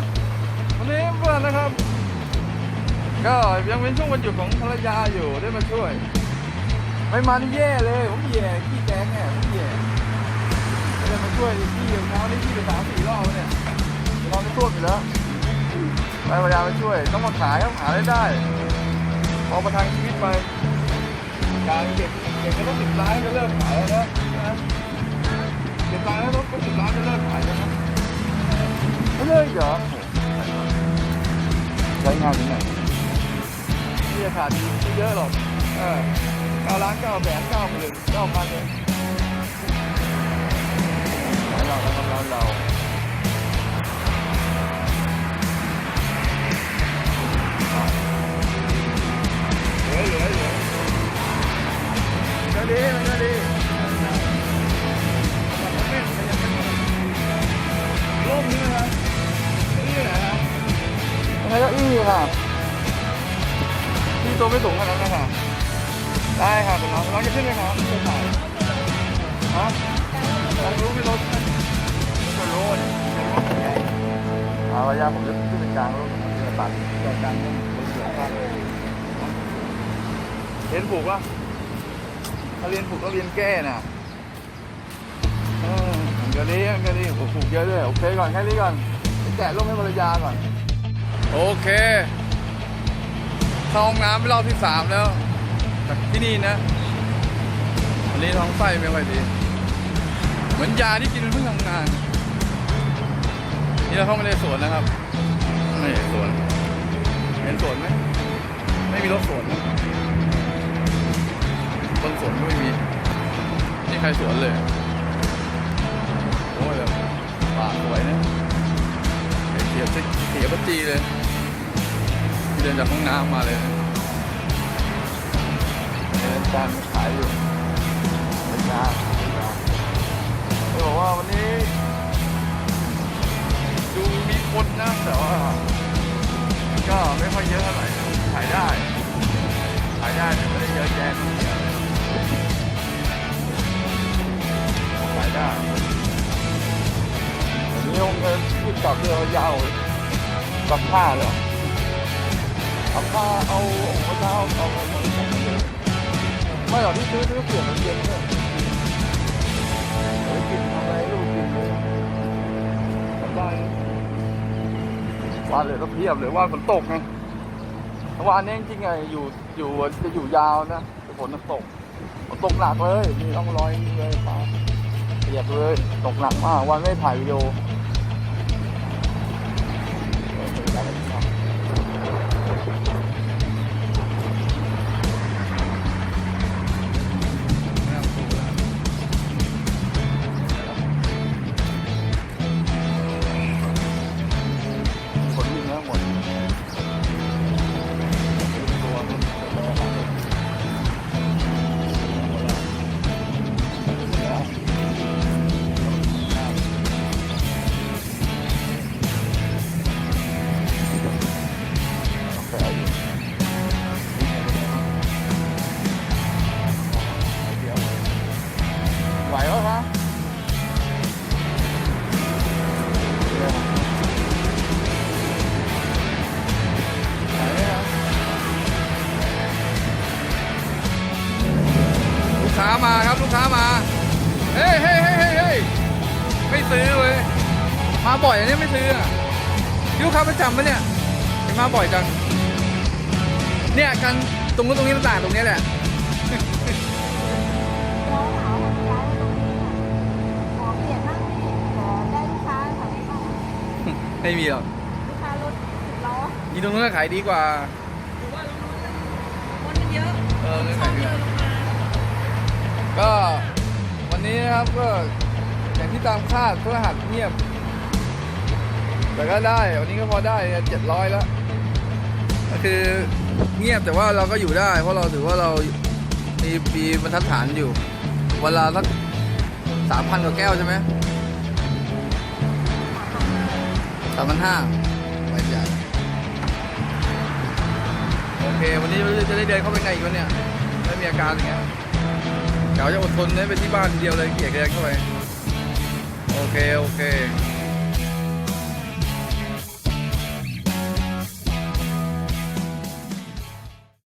ดวันนี้เพื่อนนะครับ ก็ยังเป็นช่วงวันหยุดของภรรยาอยู่ได้มาช่วย ไม่มานี่แย่เลยผมแย่ขี้แกงเนี่ยผมแย่ได้มาช่วยขี้ของเขานี่ขี้ไปสามสี่รอบแล้วเนี่ยนอนไม่ท่วมอยู่แล้วไปภรรยามาช่วย ต้องมาขายต้องหาได้ได้พอประทังชีวิตไปการเก็บเก็บก็ต้องสิบล้านก็เลิกขายแล้วนะเก็บตังค์แล้วก็สิบ เหรอใช้งานที่ไหนที่จะขาดไม่เยอะหรอกเออเก้าล้านเก้าแสนเก้าหมื่นเก้าพันเองเราเราเราเรา ค่ะพี่ตัวไม่สูงขนาดนั้นนะคะได้ค่ะคุณน้องน้องจะขึ้นไหมครับจะถ่ายฮะอยากรู้พี่รถจะรู้เนี่ยเอาระยะผมจะขึ้นเป็นกลางรถผมจะตัดกลางกลางนี่รถเสียข้างเลยเรียนผูกวะถ้าเรียนผูกก็เรียนแก้น่ะเออมันก็ดีมันก็ดีผมผูกเยอะด้วยโอเคก่อนแค่นี้ก่อนแกะร่มให้ภรรยาก่อน โอเคเข้าห้องน้ำเป็นรอบที่สามแล้วจากที่นี่นะ วันนี้ท้องไส้ไม่ค่อยดี เหมือนยาที่กินเพิ่งทำงาน นี่เราเข้ามาในสวนนะครับนี่สวน เห็นสวนไหม ไม่มีรถสวนนะต้นสวนก็ไม่มี นี่ใครสวนเลย โอ้ยแบบป่าสวยนะเขียวเขียวปัจจีเลย เดินจากห้องน้ำมาเลยเดินจานขายอยู่เป็นงานเขาบอกว่าวันนี้ ดูมีคนนะแต่ว่า ก็ไม่ค่อยเยอะเท่าไหร่ขายได้ขายได้แต่ไม่ได้เยอะแยะเดียวขายได้วันนี้คงจะพูดกลับเรือยาวกับผ้าเหรอ เอาผ้าเอาเอาเท้าเอาไม่หรอกที่ซื้อซื้อเปลี่ยนมันเย็นเลยเฮ้ยกินทำไรลูกกินเลยทำได้วันเลยก็เพียบเลยว่าฝนตกไงเมื่อวานนี้จริงๆไงอยู่อยู่จะอยู่ยาวนะแต่ฝนมันตกฝนตกหนักเลยมีร่องรอยนี่เลยฟ้าเปียกเลยตกหนักมากวันไม่ถ่ายวิดีโอ ค้ามาครับลูกค้ามาเฮ้ยเฮ้ยเฮ้ยเฮ้ยเฮ้ยไม่ซื้อเว้ย มาบ่อยอันนี้ไม่ซื้ออะลูกค้าประจำปะเนี่ยเห็นมาบ่อยจัง เนี่ยกันตรงนู้นตรงนี้ต่างตรงนี้แหละเราหาว่าย้ายมาตรงนี้ค่ะขอเปลี่ยนบ้างพี่แต่ได้ลูกค้าแถวนี้บ้างไม่มีหรอกลูกค้ารถสิบล้ออีตรงนู้นก็ขายดีกว่าหรือว่าตรงนู้นคนมันเยอะเออไม่ชขาอยบดีเดินลงมา ก็วันนี้นะครับก็อย่างที่ตามคาดเพื่อหัดเงียบ แต่ก็ได้ วันนี้ก็พอได้เจ็ดร้อยแล้วก็คือเงียบแต่ว่าเราก็อยู่ได้ เพราะเราถือว่าเรามีมีบรรทัดฐานอยู่ เวลาสักสามพันกว่าแก้วใช่ไหมสามพันห้าไม่ใช่โอเค วันนี้จะได้เดินเข้าไปในอีกวันเนี่ย ไม่มีอาการอย่างเงี้ย เก๋าจะอดทนได้ไปที่บ้านทีเดียวเลยเกลียดแรงเข้าไป โอเค โอเค